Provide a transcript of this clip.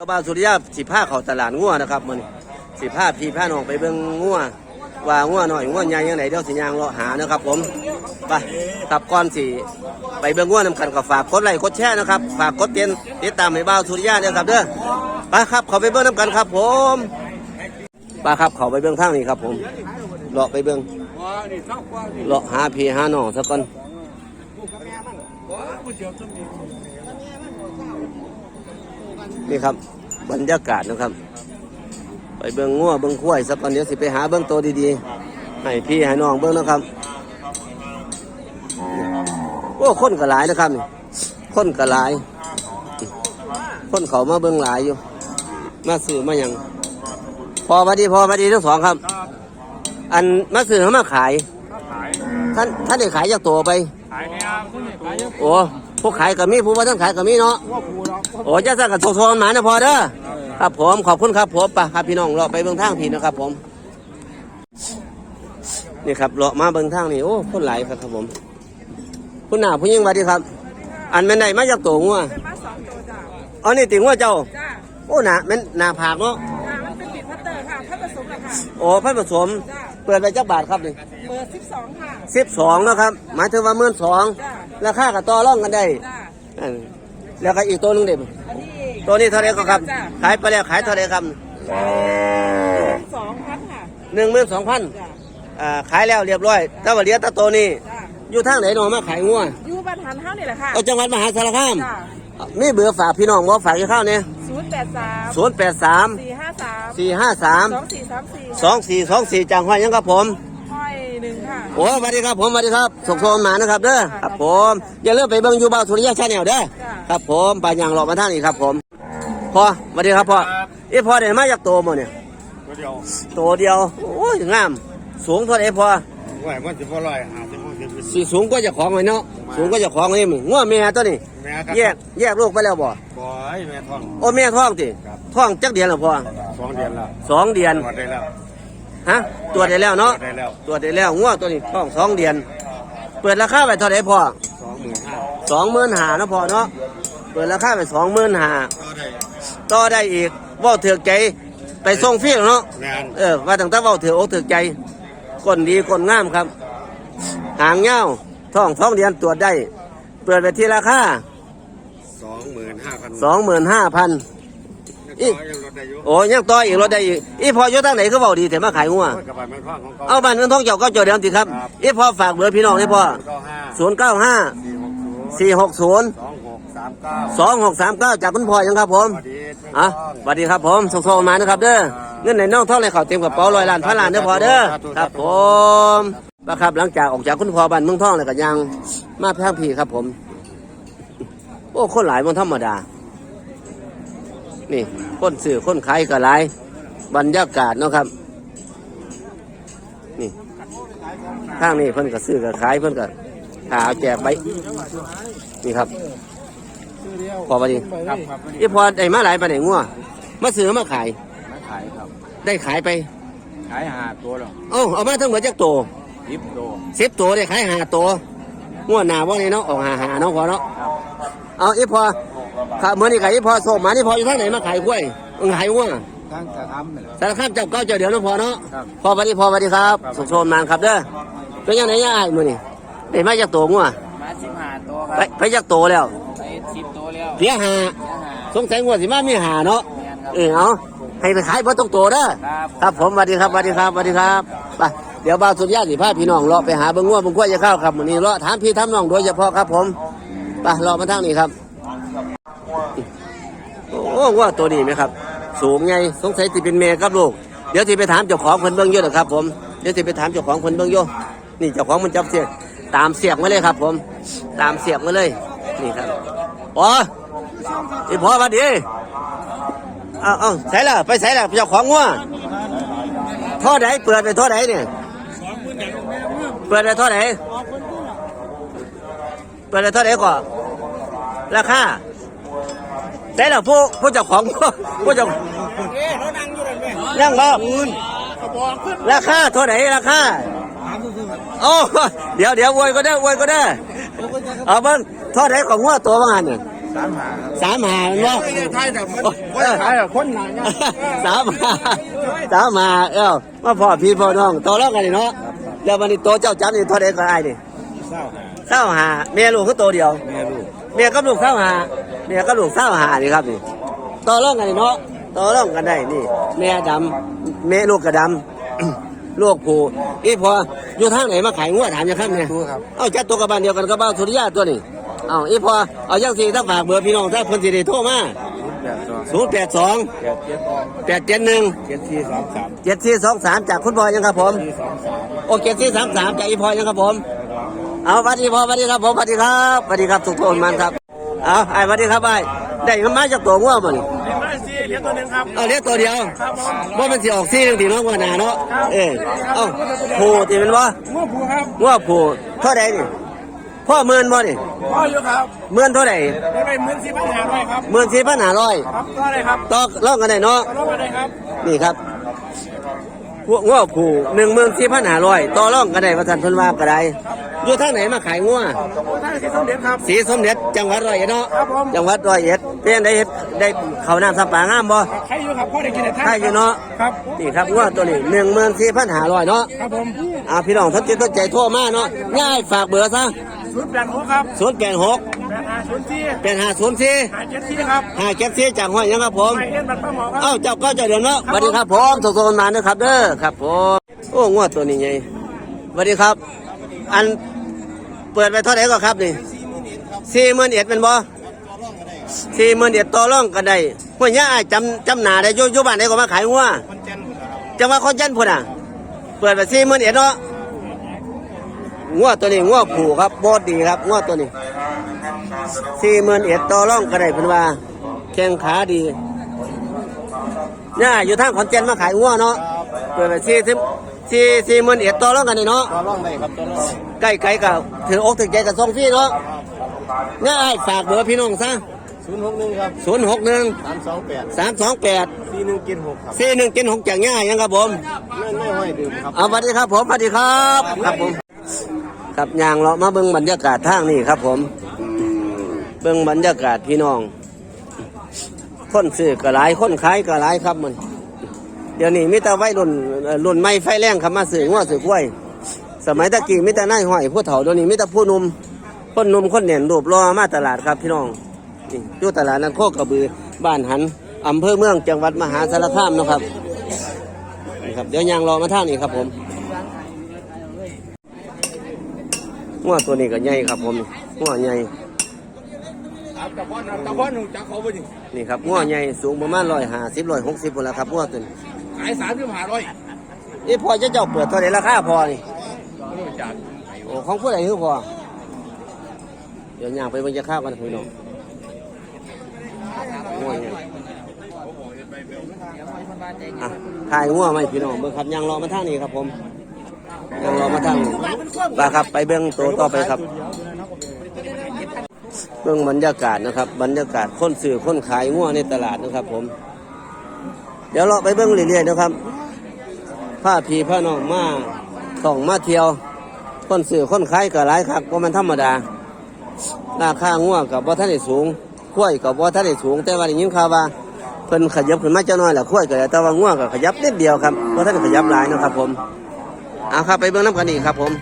ชาวบ้านสุริยาสิผ้าเขาตลาดงัวนะครับมันสิผ้าพี่ผ้าน้องไปเบิ่งงัวว่างัวหน่อยงัวใหญ่ยังไงเดี๋ยวสิยางเลาะหานะครับ ผมไปขับก่อนสิไปเบิ่งงัวนำกันก็ฝากกดไลค์กดแชร์นะครับฝากกดเตียนติดตามให้บ้าวสุริยาเด้อครับเด้อไปครับเขาไปเบิ่งนำกันครับ ผมไปครับเขาไปเบิ่งทางนี้ครับผมเลาะไปเบิ่งเลาะหาพี่หาน้องสักก่อน นี่ครับ บรรยากาศนะครับ ไปเบิ่งงัวเบิ่งควายสักก่อนเดี๋ยวสิไปหาเบิ่งตัวดีๆให้พี่ให้น้องเบิ่งนะครับโอ้คนก็หลายนะครับนี่คนก็หลาย คนเขามาเบิ่งหลายอยู่ มาซื้อมาหยังพอมาดีพอมาดีทั้งสองครับ อันมาซื้อเขามาขายขายท่านท่านได้ขายจากตัวไปขายเนี่ยคุณขายเยอะโอ้ผู้ขายกับมีผู้ว่าท่านขายกับมีเนาะว่าผูเนาะ โอ้จะสั่งกับโซโซนหมานะพอเด้อครับผมขอบคุณครับผมไปครับพี่น้องเราไปเบิ่งทางพี่นะครับผมนี่ครับเลาะมาเบิ่งทางนี่โอ้คนหลายครับครับผมคุณหน้าผู้หญิงสวัสดีครับ อันแม่นไหนมาจากตัวงัวเป็นมาสองตัวจ้าอ๋อนี่ติงัวเจ้าจ้าโอ้หน้าแม่นหน้าผากเนาะจ้ามันเป็นบิดพัตเตอร์ค่ะพัตผสมอะค่ะโอ้พันผสมจ้าเปิดไปจักบาทครับนี่เบอร์สิบสองค่ะสิบสองนะครับหมายถึงว่าเมื่นสองจ้าราคากับต่อร่องกันได้จ้าอัน แล้วก็อีกตัวหนึงเด็อันนี้ตัวนี้เท่าไหรก็ครับ จ้าขายไปแล้วขายเท่าไหรครับสองพันค่ะหนึ่งหมื่นสองพันจ้าอ่าขายแล้วเรียบร้อยถ้าว่าเหลียแตะตัวนี้ จ้าอยู่ทางไหนหนอมาขายงัวอยู่บ้านหันเท่านี่แหละค่ะเอาจังหวัดมหาสารคามจ้ามีเบอร์ฝากพี่น้องบ่ฝากกี่ข้าวเนี่ยศูนย์แปดสามศูนย์แปดสามสี่ห้าสามสี่ห้าสามสองสี่สามสี่สองสี่สองสี่จังหวัดยังครับผมห้อยหนึ่งค่ะ โอ้สวัสดีครับผมสวัสดีครับส่งโซนมานะครับเด้อครับผมอย่าลืมไปเบิ่งยูบาวสุริยะชาแนลเด้อจ้าครับผมปายางหลอกมาทางนี้ครับผมพ่อสวัสดีครับพ่อเอ้พ่อเดี๋ยวมาจากโตมาเนี่ยตัวเดียวโตเดียวโอ้ยงามสูงเท่าไหร่พ่อไหวมันจะพอลอยหาจะพอจะเป็นสีสูงก็จะของไว้เนาะสูงก็จะของไว้นี่มึงง้อแม่ตัวนี้แม่ครับแยกแยกลูกไปแล้วบ่บอยแม่ท้องโอ้แม่ท้องติครับท้องจักเดือนแล้วพ่อสองเดือนแล้วสองเดือนหมดได้แล้ว ฮะตรวจได้แล้วเนาะได้แล้วตรวจได้แล้วง้อตัวนี้ท้องสองเดือน เปิดราคาไปเท่าไหร่พ่อสองหมื่นห้าสองหมื่นหาเนาะพ่อเนาะเปิดราคาไปสองหมื่นหาก็ได้ต่อได้อีกเว่าถือใจไปส่งฟรีเนาะงานเออว่าตั้งแต่เว่าถืออกถือใจก้นดีก้นงามครับ หางเงาท้องท้องเดือนตรวจได้ เปิดไปที่ราคาสองหมื่นห้าพันสองหมื่นห้าพัน อีกยังรถได้อยู่โอ้ยังต่ออีกรถได้อีกอีพออยู่ทางไหนก็เบาดีแต่มาขายงัวกระบะแม่ท้องของเขาเอาบ้านเงินทองเจ้าก็จดเดียวติครับอีพอฝากเบอร์พี่น้องนี่พ่อเก้าห้าศูนย์เก้าห้าสี่หกศูนย์สี่หกศูนย์สองหกสามเก้าสองหกสามเก้าจากคุณพ่อยังครับผมสวัสดีอะสวัสดีครับผมส่งโซมานะครับเด้อเงินในน้องเท่าไรเขาเต็มกระเป๋าลอยล้านพันล้านเด้อพอเด้อครับผมนะครับหลังจากออกจากคุณพ่อบ้านเมืองทองเลยก็ยังมาแพร่พี่ครับผม โอ้คนหลายมันธรรมดา นี่คนซื้อคนขายก็หลาย บรรยากาศเนาะครับ นี่ทางนี้เพิ่นก็ซื้อก็ขายเพิ่นก็หาแจกไปนี่ครับพอพอดีครับครับอีพอได้มาหลายปานไหนงัวมาซื้อมาขายมาขายครับ ได้ขายไป ขายหาตัวหรอเอ้าเอามาทั้งหมดจักโตยิบโตสิบตัวได้ขายหาตัวงัวหนาว่านี่เนาะออกหาหาเนาะพอเนาะเอาอีพอ ครับเมื่อนี้ขายอีพอโซมานี่พออยู่ทางไหนมาขายกล้วยเออขายงัวตั้งแต่ทำเลยสารคามเจับเก้าเจ้าเดียวเนาะพอเนาะครับ พอสวัสดีพอสวัสดีครับสุขโซนมานครับเด้อเป็นยังไงย่าไอ้มื่อนี้ได้มาจากตัวงัวมาสิบห้าตัวคไปรับไปจากตัวแล้วไปสิบตัวแล้วเพียหาเนื้อหาสงสัยงัวสิมามีหาเนาะแมนครับ เออเอาให้ไปขายเพราะต้องตัวเด้อครับ ครับผมสวัสดีครับสวัสดีครับสวัสดีครับไปเดี๋ยวบ่าวสุดยอดสิพาพี่น้องเลาะไปหาเบิ่งงัวเบิ่งกล้วยจะเข้าครับมื้อนี้เลาะถามพี่ถามน้องโดยเฉพาะครับผมไปเลาะมาทางนี้ครับ โอ้งัวตัวนี้ไหมครับ สูงไงสงสัยสิเป็นแม่ครับลูก เดี๋ยวสิไปถามเจ้าของเพิ่นเบิ่งยู่นะครับ ผม เดี๋ยวสิไปถามเจ้าของเพิ่นเบิ่งยู่นี่เจ้าของมันจับเสียกตามเสียกมาเลยครับ ผม ตามเสียกมาเลย นี่ครับอ๋ออีพอวัสดีเอาเอาใส่ละไปใส่ละเจ้าของงัวท่อไหนเปิดไปท่อไหนเนี่ยเปิดไปท่อไหนเปิดไปท่อไหนก่อนราคา แต่ละผู้ผู้เจ้าของผู้เจ้านั่งบ่ราคาเท่าไหนราคาโอ้เดี๋ยวเดี๋ยวอวยก็ได้อวยก็ได้เอาเบิ้งท่อไหนของหัวตัวบางอันเนี่ยสามหาครับสามหาแมันบ่ไทยแต่เออขายแต่คนหนาเนี่ยสามหาสามหาเอ้ามาพ่อพี่พ่อน้องโตแล้วกันนี่เนาะแล้ววันนี้โตเจ้าจับนี่เท่าใดก็ได้ดิเศร้าหาเศร้าหาเมียลูกคือโตเดียวแม่ลูกเมียกับลูกเศร้าหา เมียกับลูกเศร้าหานี่ครับนี่ต่อรองกันนี่เนาะต่อรองกันได้นี่ แม่ดำแม่ลูกกระดำ ลูกผูอีพออยู่ทางไหนมาขายงวดถามยังครับเนี่ยดูครับเอาจัดตัวกับบ้านเดียวกันกับบ้านสุริยาตัวนี้เอาอีพอเอาจังสี่ถ้าฝากเบอร์พี่น้องถ้าคนสิได้โทรมาศูนย์แปดสองศูนย์แปดสองแปดเจ็ดสองแปดเจ็ดหนึ่งเจ็ดสี่สองสามเจ็ดสี่สองสามจากคุณพ่อยังครับผมสี่สองสามโอเคสี่สามสามจากอีพอยังครับผม เอาสวัสดีพ่อสวัสดีครับผมสวัสดีครับสวัสดีครับทุกคนมันครับ เอาไอ้สวัสดีครับไอ้ได้เงินมาจากตัวง่วงมันเลี้ยงมาซีเลี้ยงตัวหนึ่งครับเอาเลี้ยงตัวเดียวครับผมว่ามันสิออกซี่หนึ่งทีเนาะว่าหนาเนาะเออเอาผูตีเป็นว่าง้อผูครับง่วงผูเท่าไหร่นี่พ่อเมื่นบ่นี่พ่ออยู่ครับเมื่นเท่าไหร่ได้ไปหมื่นสี่พันห้าร้อยครับเมื่นสี่พันห้าร้อยครับก็ได้ครับต่อรองกันได้เนาะต่อรองกันได้ครับนี่ครับ พวกง่วงผูหนึ่งหมื่นสี่พันห้าร้อยต่อรองกันได้ว่าท่านเพิ่นว่าก็ได้อยู่ทางไหนมาขายง่วงท่านสีสมเด็จครับ สีสมเด็จจังหวัดร้อยเอ็ดเนาะครับผมจังหวัดร้อยเอ็ดเป็นได้เฮ็ดได้เขาวน้ำสับปะงามบ่ใครอยู่ครับพ่อได้กินได้ท่านใช่อยู่เนาะครับนี่ครับงวดตัวนี้หนึ่งหมื่นสี่พันห้าร้อยเนาะครับผมอ่าพี่น้องท่านจิตท่านใจโทั่วมาเนาะง่ายฝากเบอร์ซะศูนย์แปดหกครับศูนย์แปดหก แปดห้าศูนย์สี่แปดห้าศูนย์สี่ห้าเจ็ดสี่ครับห้าเจ็ดสี่จากห้อยยังครับผม ไม่เล่นบัตรป้าหมอครับ เอ้าเจ้าก็เจะเดือนเนาะสวัสดีครับผมส่งๆมาเด้อครับเด้อครับผมโอ้งวดตัวนี้ไงสวัสดีครับ อันเปิดไปเท่าไหร่ก็ครับนี่สี่หมื่นเอ็ดเป็นบ่สี่หมื่นเอ็ดต่อร่องกันได้พวกนี้อ้ายจำจำหนาได้อยู่อยู่บ้านไหนก็มาขายงัวจังหวัดขอนแก่นพุ่นอะ เปิดไปสี่หมื่นเอ็ดเนาะงัวตัวนี้งัวผูครับโบดดีครับงัวตัวนี้ สี่หมื่นเอ็ดต่อร่องกันได้เพิ่นว่า แข้งขาดีเนี่ยอยู่ทางขอนแก่นมาขายงัวเนาะเปิดไปสี่สิบสี่สี่หมื่นเอ็ดต่อร่องกันนี่เนาะต่อรองได้ครับต่อรองใกล้ไกลกับถืออกถึงใจกับทรงพี่เนาะเนี่ยไอ้ฝากเบอร์พี่น้องซะศูนย์หกหนึ่งครับศูนย์หกหนึ่งสามสองแปดสามสองแปดสี่หนึ่งเจ็ดหกครับสี่หนึ่งเจ็ดหกจากง่ายยังครับผมไม่ไม่ห้อยดื่มครับเอาสวัสดีครับผมสวัสดีครับ ครับผมครับยางเลาะมาเบิ่งบรรยากาศทางนี่ครับผมเบิ่งบรรยากาศพี่น้อง คนซื้อก็หลายคนขายก็หลายครับมันเดี๋ยวนี้มิตรวัยรุ่นรุ่นใหม่ไฟแรงครับมาซื้องัวซื้อกล้วย สมัยตะกี้มิตรนายห้อยผู้เฒ่าเดี๋ยวนี้มิตรผู้นุ่มคนนุ่มคนเน่นรูปรอมาตลาดครับพี่น้องนี่อยู่ตลาดนั้นโคกกระบือบ้านหันอำเภอเมืองจังหวัดมหาสารคามนะครับนี่ครับเดี๋ยวยางรอมาท่างนี้ครับผมงัวตัวนี้ก็ใหญ่ครับผมงัวใหญ่ ตะพอนตะพอนจักเขาไปดินี่ครับงัวใหญ่สูงประมาณร้อยห้าสิบร้อยหกสิบคนละครับงัวตัวนี้ขายสามสิบห้าร้อยนี่พอจะเจ้าเปิดเท่าไหร่ราคาพอนี่ไม่รู้จักโอ้ของผู้ใดคือพอเดี๋ยวย่างไปเบิ่งจะข้าวกันพี่น้องงัวใหญ่อะถ่ายงัวไหมพี่น้องเบิ่งครับย่างรอมาทางนี้ครับผมย่างรอมาทางนี้ไปครับไปเบิ่งตัวต่อไปครับ เบื้องบรรยากาศนะครับ บรรยากาศค้นซื้อค้นขายงัวในตลาดนะครับ ผม เดี๋ยวเราไปเบื้องเรื่อยๆนะครับผ้าพีผ้านองมาส่องมาเที่ยวค้นซื้อค้นขายก็หลายครับก็มันธรรมดาราคางัวกับว่าท่านได้สูงข้วยกับว่าท่านได้สูง แต่ว่าได้ยินข่าวว่าเพิ่นขยับขึ้นมาเจ้าน้อยแหละข้วยก็ได้แต่ว่างัวก็ขยับนิดเดียวครับว่าท่านขยับหลายนะครับ ผมเอาครับไปเบื้องน้ำกันอีกครับ ผม